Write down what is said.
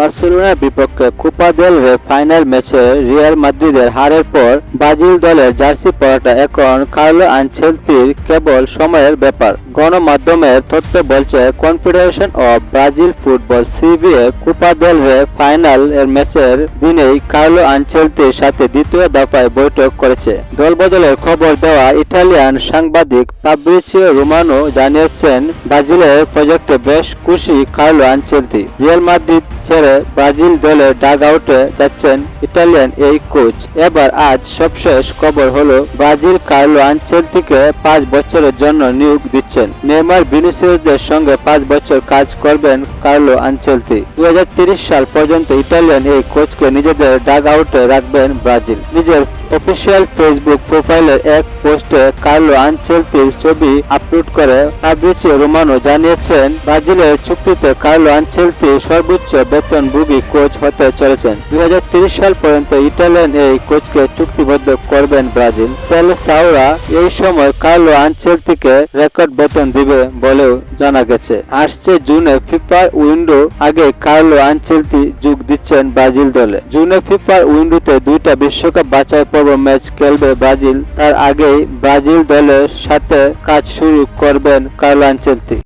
বার্সেলোনার বিপক্ষে Copa del Rey final ম্যাচে রিয়াল মাদ্রিদের হারের পর ব্রাজিল দলের জার্সি পরাটা এখন কার্লো আনচেলতির কেবল সময়ের ব্যাপার। গণমাধ্যমের তথ্য বলছে confederation of Brazil football CBA Copa del Rey final এর ম্যাচের দিনেই কার্লো আনচেলতির সাথে দ্বিতীয় দফায় বৈঠক করেছে। দলবদলের খবর দেওয়া ইটালিয়ান সাংবাদিক ফাব্রিচিও রোমানো জানিয়েছেন, ব্রাজিলের প্রজেক্টে বেশ খুশি কার্লো আনচেলতি রিয়াল মাদ্রিদ ছেড়ে ব্রাজিল দলের ডাগ আউটে যাচ্ছেন ইটালিয়ান এই কোচ এবার আজ সবশেষ খবর হলো, ব্রাজিল কার্লো আনচেলতিকে পাঁচ বছরের জন্য নিয়োগ দিচ্ছেন। নেমার ভিনিসিয়াসদের সঙ্গে পাঁচ বছর কাজ করবেন কার্লো আনচেলতি দুই সাল পর্যন্ত ইটালিয়ান এই কোচকে নিজেদের ডাগ আউটে রাখবেন ব্রাজিল। নিজের অফিসিয়াল ফেসবুক প্রোফাইলের এক পোস্টে কার্লো আনচেলতির ছবি আপলোড করে ফাব্রিচিও রোমানো জানিয়েছেন, ব্রাজিলের চুক্তিতে কার্লো আনচেলতি সর্বোচ্চ বেতনভোগী কোচ হতে চলেছেন। দুই সাল পর্যন্ত ইটালিয়ান এই কোচকে চুক্তিবদ্ধ করবেন ব্রাজিল। সেল সাউরা এই সময় কার্লো আনচেলতিকে রেকর্ড বেতন দিবে বলেও জানা গেছে। আসছে জুনে ফিফার উইন্ডো, আগে কার্লো আনচেলতি যোগ দিচ্ছেন ব্রাজিল দলে। জুনে ফিফার উইন্ডোতে দুইটা বিশ্বকাপ বাছাই পর্ব ম্যাচ খেলবে ব্রাজিল। তার আগেই ব্রাজিল দলের সাথে কাজ শুরু করবেন কার্লো আনচেলতি